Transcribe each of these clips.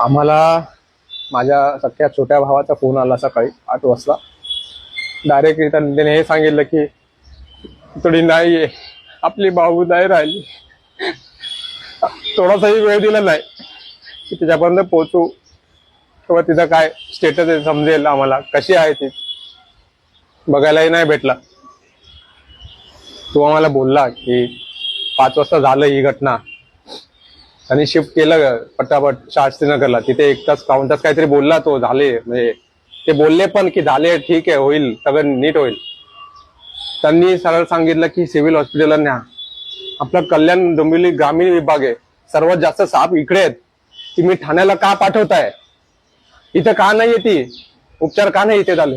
आम्हाला माझ्या सख्या छोट्या भावाचा फोन आला सकाळी आठ वाजता. डायरेक्ट त्याने हे सांगितलं की थोडी नाहीये आपली भाऊ नाही राहिली. थोडासाही वेळ दिला नाही की तिच्यापर्यंत पोहोचू किंवा तिचा काय स्टेटस आहे समजेल आम्हाला कशी आहे ती. बघायलाही नाही भेटला. तो आम्हाला बोलला की पाच वाजता झालं ही घटना. आणि शिफ्ट केलं पटापट शास्त्रीनगरला तिथे एक तास पाऊन तास काहीतरी बोलला तो झाले. म्हणजे ते बोलले पण की झाले ठीक आहे होईल सगळं नीट होईल. त्यांनी सरळ सांगितलं की सिव्हिल हॉस्पिटलला न्या. आपलं कल्याण डोंबिवली ग्रामीण विभाग आहे. सर्वात जास्त साप इकडे आहेत. तुम्ही ठाण्याला का पाठवताय? इथं का नाही ती? उपचार का नाही इथे झाले?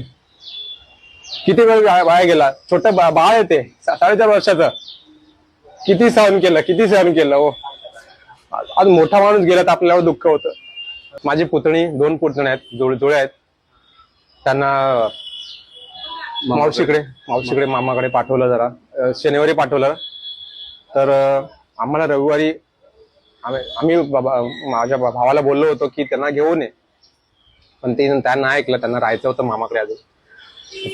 किती वेळ वाया गेला? छोटं बा- बाळ येते साडेचार वर्षाचं. किती सहन केलं किती सहन केलं हो आज मोठा माणूस गेला तर आपल्याला दुःख होतं. माझी पुतणी दोन पुतणे आहेत जुळ जुळे आहेत. त्यांना मावशीकडे मावशीकडे मामाकडे पाठवलं जरा. अं, शनिवारी पाठवलं. तर अं, आम्हाला रविवारी आम्ही आम्ही बाबा माझ्या भा- भावाला बोललो होतो की त्यांना घेऊन ये. पण ते त्यांना ऐकलं त्यांना राहायचं होतं मामाकडे अजून.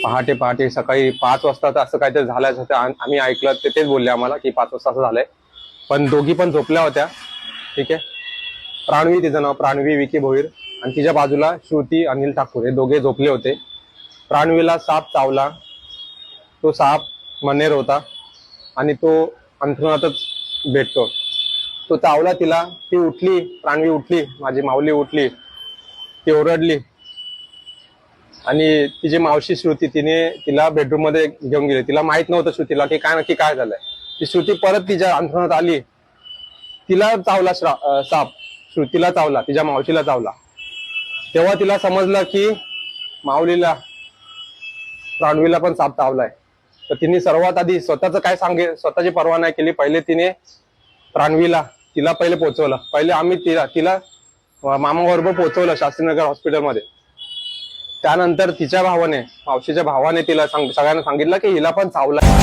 पहाटे पहाटे सकाळी पाच वाजता तर असं काहीतरी आम- आम्ही ऐकलं ते तेच बोलले आम्हाला की पाच वाजता असं झालंय. पण दोघी पण झोपल्या होत्या. ठीक आहे? प्राणवी तिचं नाव प्राणवी विकी भोईर. आणि तिच्या बाजूला श्रुती अनिल ठाकूर हे दोघे झोपले होते. प्राणवीला साप चावला. तो साप मनेर होता. आणि तो अंथरुणातच भेटतो. तो चावला तिला. ती उठली. प्राणवी उठली. माझी माऊली उठली. ती ओरडली. आणि तिची मावशी श्रुती तिने तिला बेडरूममध्ये घेऊन गेली. तिला माहीत नव्हतं श्रुतीला की काय नक्की काय झालंय. ती श्रुती परत तिच्या अंथरुणात आली. तिला चावला श्रा- साप. श्रुतीला चावला तिच्या मावशीला चावला. तेव्हा तिला समजलं की माऊलीला प्राणवीला पण साप चावलाय. तर तिने सर्वात आधी स्वतःच काय सांगे स्वतःची पर्वा नाही केली. पहिले तिने प्राणवीला तिला पहिले पोहोचवलं पहिले आम्ही तिला तिला मामाबरोबर पोहोचवलं शास्त्रीनगर हॉस्पिटलमध्ये. त्यानंतर तिच्या भावाने मावशीच्या भावाने तिला सांग सगळ्यांना सांगितलं की हिला पण चावला